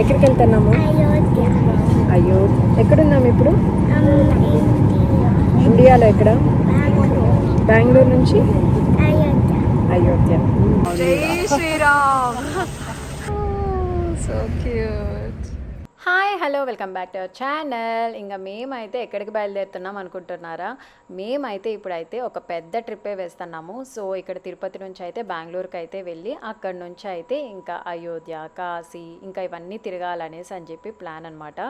ఎక్కడికి వెళ్తున్నాము అయ్యో ఎక్కడున్నాము ఇప్పుడు? ఇండియాలో ఎక్కడ? బెంగళూరు నుంచి? అయోధ్య. అయోధ్య జై Shriram. So cute hi hello welcome back to our channel ఇంకా మేమైతే ఎక్కడికి బయలుదేరుతున్నాం అనుకుంటున్నారా? మేమైతే ఇప్పుడైతే ఒక పెద్ద ట్రిప్పే వేస్తున్నాము. సో ఇక్కడ తిరుపతి నుంచి అయితే బెంగళూరుకి అయితే వెళ్ళి అక్కడ నుంచి అయితే ఇంకా అయోధ్య కాశీ ఇంకా ఇవన్నీ తిరగాలనేసి అని చెప్పి ప్లాన్ అనమాట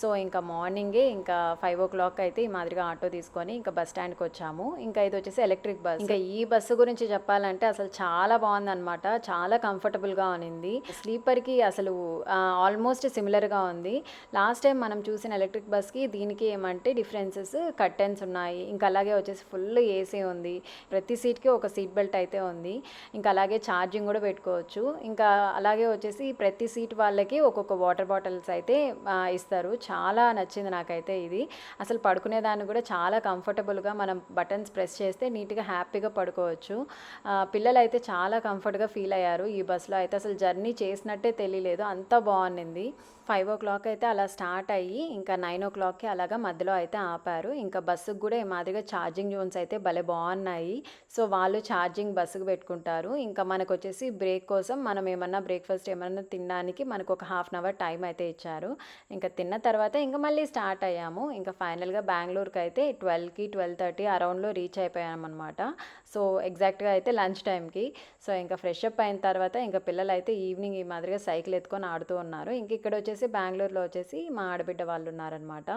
సో ఇంకా మార్నింగే ఇంకా ఫైవ్ ఓ క్లాక్ అయితే ఈ మాదిరిగా ఆటో తీసుకొని ఇంకా బస్ స్టాండ్కి వచ్చాము. ఇంకా ఇది వచ్చేసి ఎలక్ట్రిక్ బస్. ఇంకా ఈ బస్సు గురించి చెప్పాలంటే అసలు చాలా బాగుందన్నమాట. చాలా కంఫర్టబుల్గా ఉంది స్లీపర్కి అసలు ఆల్మోస్ట్ సిమిలర్గా ఉంది. లాస్ట్ టైం మనం చూసిన ఎలక్ట్రిక్ బస్కి దీనికి ఏమంటే డిఫరెన్సెస్ కర్టెన్స్ ఉన్నాయి. ఇంకా అలాగే వచ్చేసి ఫుల్ ఏసీ ఉంది. ప్రతి సీట్కి ఒక సీట్ బెల్ట్ అయితే ఉంది. ఇంకా అలాగే ఛార్జింగ్ కూడా పెట్టుకోవచ్చు. ఇంకా అలాగే వచ్చేసి ప్రతి సీట్ వాళ్ళకి ఒక్కొక్క వాటర్ బాటిల్స్ అయితే ఇస్తారు. చాలా నచ్చింది నాకైతే ఇది. అసలు పడుకునేదాన్ని కూడా చాలా కంఫర్టబుల్గా మనం బటన్స్ ప్రెస్ చేస్తే నీట్గా హ్యాపీగా పడుకోవచ్చు. పిల్లలు అయితే చాలా కంఫర్ట్గా ఫీల్ అయ్యారు ఈ బస్సులో అయితే అసలు జర్నీ చేసినట్టే తెలియలేదు. అంత బాగుంది ఫైవ్ ఓ క్లాక్ క్లాక్ అయితే అలా స్టార్ట్ అయ్యి ఇంకా నైన్ ఓ క్లాక్కి అలాగా మధ్యలో అయితే ఆపారు. ఇంకా బస్సుకు కూడా ఈ మాదిరిగా ఛార్జింగ్ జోన్స్ అయితే భలే బాగున్నాయి. సో వాళ్ళు ఛార్జింగ్ బస్సుకు పెట్టుకుంటారు. ఇంకా మనకు వచ్చేసి బ్రేక్ కోసం మనం ఏమన్నా బ్రేక్ఫాస్ట్ ఏమన్నా తినడానికి మనకు ఒక హాఫ్ అన్ అవర్ టైం అయితే ఇచ్చారు. ఇంకా తిన్న తర్వాత ఇంకా మళ్ళీ స్టార్ట్ అయ్యాము. ఇంకా ఫైనల్గా బెంగళూరుకి అయితే ట్వెల్వ్కి ట్వెల్వ్ థర్టీ అరౌండ్లో రీచ్ అయిపోయామన్నమాట. సో ఎగ్జాక్ట్గా అయితే లంచ్ టైంకి సో ఇంకా ఫ్రెష్ అప్ అయిన తర్వాత ఇంకా పిల్లలు అయితే ఈవినింగ్ ఈ మాదిరిగా సైకిల్ ఎత్తుకొని ఆడుతూ ఉన్నారు. ఇంక ఇక్కడ వచ్చేసి బెంగళూరులో వచ్చేసి మా ఆడబిడ్డ వాళ్ళు ఉన్నారనమాట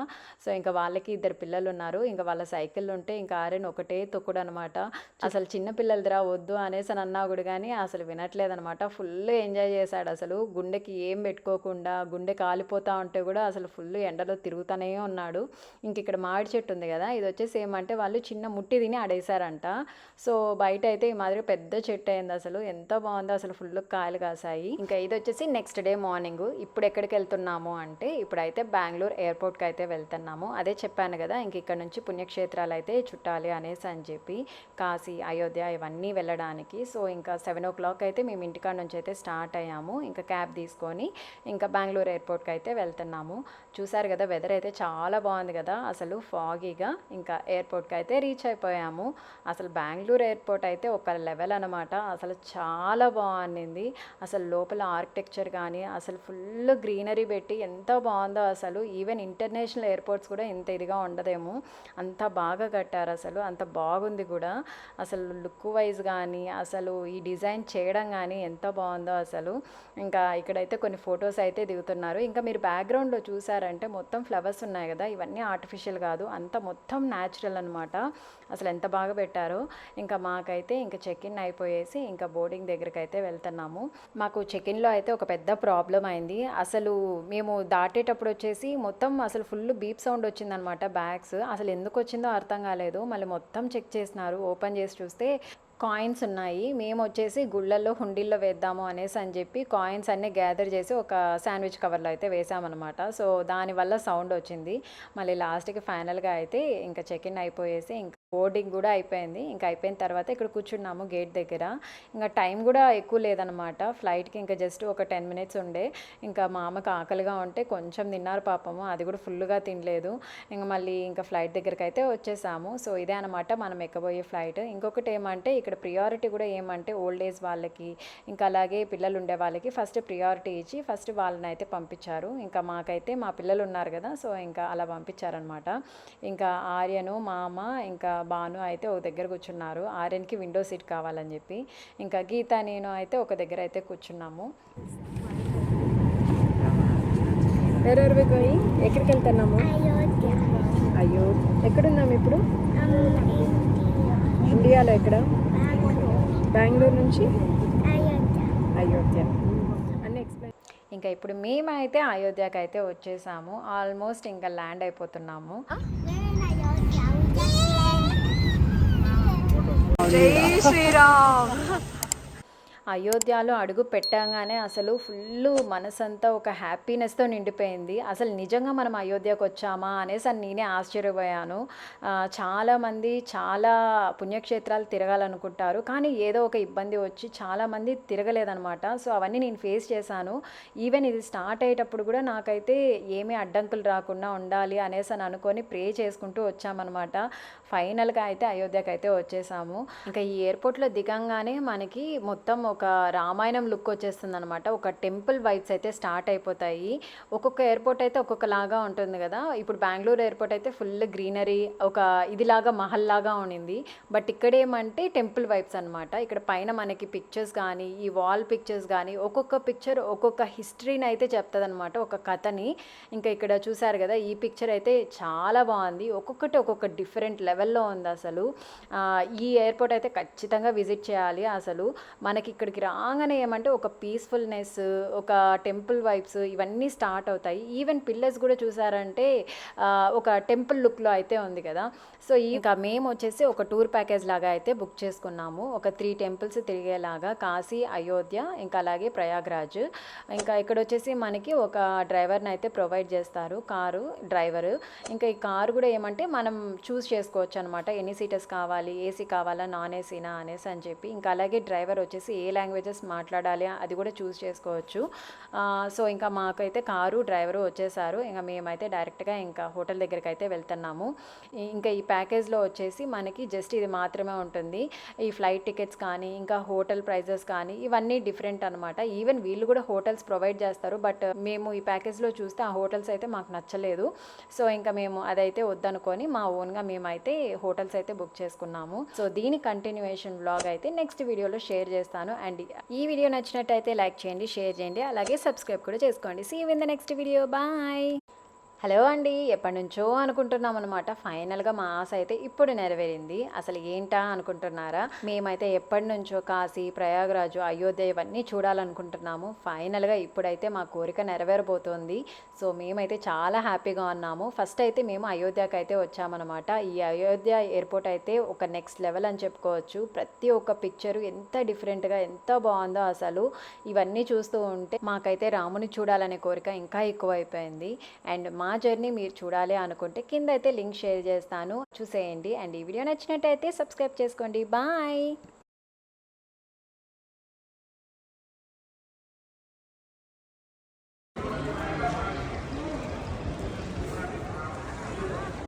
సో ఇంకా వాళ్ళకి ఇద్దరు పిల్లలు ఉన్నారు ఇంకా వాళ్ళ సైకిల్ ఉంటే ఇంకా ఆరెన్ ఒకటే తొక్కుడు అనమాట అసలు చిన్న పిల్లలదిరా వద్దు అనేసి అని అన్నా కూడా కానీ అసలు వినట్లేదనమాట. ఫుల్ ఎంజాయ్ చేశాడు అసలు. గుండెకి ఏం పెట్టుకోకుండా గుండె కాలిపోతా ఉంటే కూడా అసలు ఫుల్ ఎండలో తిరుగుతూనే ఉన్నాడు. ఇంక ఇక్కడ మామిడి చెట్టు ఉంది కదా ఇది వచ్చేసి ఏమంటే వాళ్ళు చిన్న ముట్టి తిని ఆడేశారంట. సో బయట అయితే ఈ మాదిరి పెద్ద చెట్టు అయింది అసలు. ఎంత బాగుందో అసలు ఫుల్ కాయలు కాసాయి. ఇంకా ఇది వచ్చేసి నెక్స్ట్ డే మార్నింగ్. ఇప్పుడు ఎక్కడికి వెళ్తున్నాము? అంటే ఇప్పుడైతే బెంగళూరు ఎయిర్పోర్ట్కి అయితే వెళ్తున్నాము. అదే చెప్పాను కదా ఇంక ఇక్కడ నుంచి పుణ్యక్షేత్రాలు అయితే చుట్టాలి అనేసి అని చెప్పి కాశీ అయోధ్య ఇవన్నీ వెళ్ళడానికి. సో ఇంకా సెవెన్ ఓ క్లాక్ అయితే మేము ఇంటికాడ నుంచి అయితే స్టార్ట్ అయ్యాము. ఇంకా క్యాబ్ తీసుకొని ఇంకా బెంగళూరు ఎయిర్పోర్ట్కి అయితే వెళ్తున్నాము. చూసారు కదా వెదర్ అయితే చాలా బాగుంది కదా అసలు ఫాగీగా ఇంకా ఎయిర్పోర్ట్కి అయితే రీచ్ అయిపోయాము. అసలు బెంగళూరు ఎయిర్పోర్ట్ అయితే ఒక లెవెల్ అనమాట అసలు చాలా బాగుంది అసలు లోపల ఆర్కిటెక్చర్ కానీ అసలు ఫుల్ గ్రీనరీ పెట్టి ఎంత బాగుందో అసలు. ఈవెన్ ఇంటర్నేషనల్ ఎయిర్పోర్ట్స్ కూడా ఇంత ఇదిగా ఉండదేమో. అంత బాగా కట్టారు అసలు. అంత బాగుంది కూడా. అసలు లుక్ వైజ్ కానీ అసలు ఈ డిజైన్ చేయడం కానీ ఎంత బాగుందో అసలు. ఇంకా ఇక్కడైతే కొన్ని ఫొటోస్ అయితే దిగుతున్నారు. ఇంకా మీరు బ్యాక్గ్రౌండ్లో చూసారంటే మొత్తం ఫ్లవర్స్ ఉన్నాయి కదా. ఇవన్నీ ఆర్టిఫిషియల్ కాదు. అంత మొత్తం న్యాచురల్ అనమాట అసలు ఎంత బాగా పెట్టారో. ఇంకా మాకైతే ఇంకా చెక్ ఇన్ అయిపోయేసి ఇంకా బోర్డింగ్ దగ్గరికి అయితే వెళ్తున్నాము. మాకు చెక్ ఇన్లో అయితే ఒక పెద్ద ప్రాబ్లం అయింది. అసలు మేము దాటేటప్పుడు వచ్చేసి మొత్తం అసలు ఫుల్ బీప్ సౌండ్ వచ్చిందనమాట బ్యాగ్స్. అసలు ఎందుకు వచ్చిందో అర్థం కాలేదు. మళ్ళీ మొత్తం చెక్ చేసినారు. ఓపెన్ చేసి చూస్తే కాయిన్స్ ఉన్నాయి. మేము వచ్చేసి గుళ్ళల్లో హుండీల్లో వేద్దాము అనేసి అని చెప్పి కాయిన్స్ అన్నీ గ్యాదర్ చేసి ఒక శాండ్విచ్ కవర్లో అయితే వేసామన్నమాట సో దానివల్ల సౌండ్ వచ్చింది. మళ్ళీ లాస్ట్కి ఫైనల్గా అయితే ఇంకా చెక్ ఇన్ అయిపోయేసి ఇంకా బోర్డింగ్ కూడా అయిపోయింది. ఇంకా అయిపోయిన తర్వాత ఇక్కడ కూర్చున్నాము గేట్ దగ్గర. ఇంకా టైం కూడా ఎక్కువ లేదనమాట ఫ్లైట్కి ఇంకా జస్ట్ ఒక టెన్ మినిట్స్ ఉండే. ఇంకా మా అమ్మకి ఆకలిగా ఉంటే కొంచెం తిన్నారు పాపము. అది కూడా ఫుల్గా తినలేదు. ఇంకా మళ్ళీ ఇంకా ఫ్లైట్ దగ్గరికి అయితే వచ్చేసాము. సో ఇదే అనమాట మనం ఎక్కబోయే ఫ్లైట్. ఇంకొకటి ఏమంటే ఇక్కడ ప్రియారిటీ కూడా ఏమంటే ఓల్డ్ ఏజ్ వాళ్ళకి ఇంకా అలాగే పిల్లలు ఉండే వాళ్ళకి ఫస్ట్ ప్రియారిటీ ఇచ్చి ఫస్ట్ వాళ్ళని అయితే పంపించారు. ఇంకా మాకైతే మా పిల్లలు ఉన్నారు కదా సో ఇంకా అలా పంపించారనమాట ఇంకా ఆర్యను మా అమ్మ ఇంకా బాను అయితే ఒక దగ్గర కూర్చున్నారు. ఆర్యన్కి విండో సీట్ కావాలని చెప్పి. ఇంకా గీత నేను అయితే ఒక దగ్గర అయితే కూర్చున్నాము. వేరే పోయి ఎక్కడికి వెళ్తున్నాము అయ్యో ఎక్కడున్నాము ఇప్పుడు? ఇండియాలో ఎక్కడ? బెంగళూరు నుంచి? అయోధ్య. అయోధ్య అన్నీ ఎక్స్ప్లెయిన్ ఇంకా ఇప్పుడు మేమైతే అయోధ్యకి అయితే వచ్చేసాము. ఆల్మోస్ట్ ఇంకా ల్యాండ్ అయిపోతున్నాము. జై శ్రీరామ్ అయోధ్యలో అడుగు పెట్టగానే అసలు ఫుల్ మనసంతా ఒక హ్యాపీనెస్తో నిండిపోయింది. అసలు నిజంగా మనం అయోధ్యకు వచ్చామా అనేసి అని నేనే ఆశ్చర్యపోయాను. చాలామంది చాలా పుణ్యక్షేత్రాలు తిరగాలనుకుంటారు. కానీ ఏదో ఒక ఇబ్బంది వచ్చి చాలామంది తిరగలేదనమాట సో అవన్నీ నేను ఫేస్ చేశాను. ఈవెన్ ఇది స్టార్ట్ అయ్యేటప్పుడు కూడా నాకైతే ఏమీ అడ్డంకులు రాకుండా ఉండాలి అనేసి అని అనుకొని ప్రే చేసుకుంటూ వచ్చామన్నమాట. ఫైనల్గా అయితే అయోధ్యకు అయితే వచ్చేసాము. ఇంకా ఈ ఎయిర్పోర్ట్లో దిగంగానే మనకి మొత్తం ఒక రామాయణం లుక్ వచ్చేస్తుంది అనమాట ఒక టెంపుల్ వైబ్స్ అయితే స్టార్ట్ అయిపోతాయి. ఒక్కొక్క ఎయిర్పోర్ట్ అయితే ఒక్కొక్కలాగా ఉంటుంది కదా. ఇప్పుడు బెంగళూరు ఎయిర్పోర్ట్ అయితే ఫుల్ గ్రీనరీ ఒక ఇదిలాగా మహల్ లాగా ఉండింది. బట్ ఇక్కడ ఏమంటే టెంపుల్ వైబ్స్ అనమాట ఇక్కడ పైన మనకి పిక్చర్స్ కానీ ఈ వాల్ పిక్చర్స్ కానీ ఒక్కొక్క పిక్చర్ ఒక్కొక్క హిస్టరీని అయితే చెప్తుంది అనమాట ఒక కథని. ఇంకా ఇక్కడ చూసారు కదా ఈ పిక్చర్ అయితే చాలా బాగుంది. ఒక్కొక్కటి ఒక్కొక్క డిఫరెంట్ లెవెల్లో ఉంది అసలు. ఈ ఎయిర్పోర్ట్ అయితే ఖచ్చితంగా విజిట్ చేయాలి అసలు. మనకి ఇక్కడ ఇక్కడికి రాగానే ఏమంటే ఒక పీస్ఫుల్నెస్ ఒక టెంపుల్ వైబ్స్ ఇవన్నీ స్టార్ట్ అవుతాయి. ఈవెన్ పిల్లర్స్ కూడా చూసారంటే ఒక టెంపుల్ లుక్లో అయితే ఉంది కదా. సో ఇంకా మేము వచ్చేసి ఒక టూర్ ప్యాకేజ్ లాగా అయితే బుక్ చేసుకున్నాము. ఒక త్రీ టెంపుల్స్ తిరిగేలాగా కాశీ అయోధ్య ఇంకా అలాగే ప్రయాగ్రాజ్. ఇంకా ఇక్కడ వచ్చేసి మనకి ఒక డ్రైవర్ని అయితే ప్రొవైడ్ చేస్తారు కారు డ్రైవరు ఇంకా ఈ కారు కూడా ఏమంటే మనం చూస్ చేసుకోవచ్చు అనమాట ఎన్ని సీటర్స్ కావాలి ఏసీ కావాలా నాన్ ఏసీనా అనేసి అని చెప్పి. ఇంకా అలాగే డ్రైవర్ వచ్చేసి ఏ లాంగ్వేజెస్ మాట్లాడాలి అది కూడా చూస్ చేసుకోవచ్చు. సో ఇంకా మాకైతే కారు డ్రైవరు వచ్చేసారు. ఇంకా మేమైతే డైరెక్ట్గా ఇంకా హోటల్ దగ్గరికి అయితే వెళ్తున్నాము ఇంకా ఈ ప్యాకేజ్లో వచ్చేసి మనకి జస్ట్ ఇది మాత్రమే ఉంటుంది. ఈ ఫ్లైట్ టికెట్స్ కానీ ఇంకా హోటల్ ప్రైజెస్ కానీ ఇవన్నీ డిఫరెంట్ అనమాట ఈవెన్ వీళ్ళు కూడా హోటల్స్ ప్రొవైడ్ చేస్తారు బట్ మేము ఈ ప్యాకేజ్లో చూస్తే ఆ హోటల్స్ అయితే మాకు నచ్చలేదు. సో ఇంకా మేము అదైతే వద్దనుకొని మా ఓన్గా మేమైతే హోటల్స్ అయితే బుక్ చేసుకున్నాము. సో దీని కంటిన్యూషన్ బ్లాగ్ అయితే నెక్స్ట్ వీడియోలో షేర్ చేస్తాను. అండ్ ఈ వీడియో నచ్చినట్టయితే లైక్ చేయండి షేర్ చేయండి అలాగే సబ్స్క్రైబ్ కూడా చేసుకోండి. See in the next video bye hello అండి ఎప్పటి నుంచో అనుకుంటున్నాం అనమాట ఫైనల్గా మా ఆశ అయితే ఇప్పుడు నెరవేరింది. అసలు ఏంటా అనుకుంటున్నారా? మేమైతే ఎప్పటి నుంచో కాశీ ప్రయాగరాజు అయోధ్య ఇవన్నీ చూడాలనుకుంటున్నాము. ఫైనల్గా ఇప్పుడైతే మా కోరిక నెరవేరబోతోంది. సో మేమైతే చాలా హ్యాపీగా ఉన్నాము. ఫస్ట్ అయితే మేము అయోధ్యకి అయితే వచ్చామన్నమాట. ఈ అయోధ్య ఎయిర్పోర్ట్ అయితే ఒక నెక్స్ట్ లెవెల్ అని చెప్పుకోవచ్చు. ప్రతి ఒక్క పిక్చరు ఎంత డిఫరెంట్గా ఎంత బాగుందో అసలు. ఇవన్నీ చూస్తూ ఉంటే మాకైతే రాముని చూడాలనే కోరిక ఇంకా ఎక్కువైపోయింది. అండ్ మా జర్నీ మీరు చూడాలి అనుకుంటే కింద అయితే లింక్ షేర్ చేస్తాను. చూసేయండి. అండ్ ఈ వీడియో నచ్చినట్టయితే సబ్స్క్రైబ్ చేసుకోండి. బాయ్.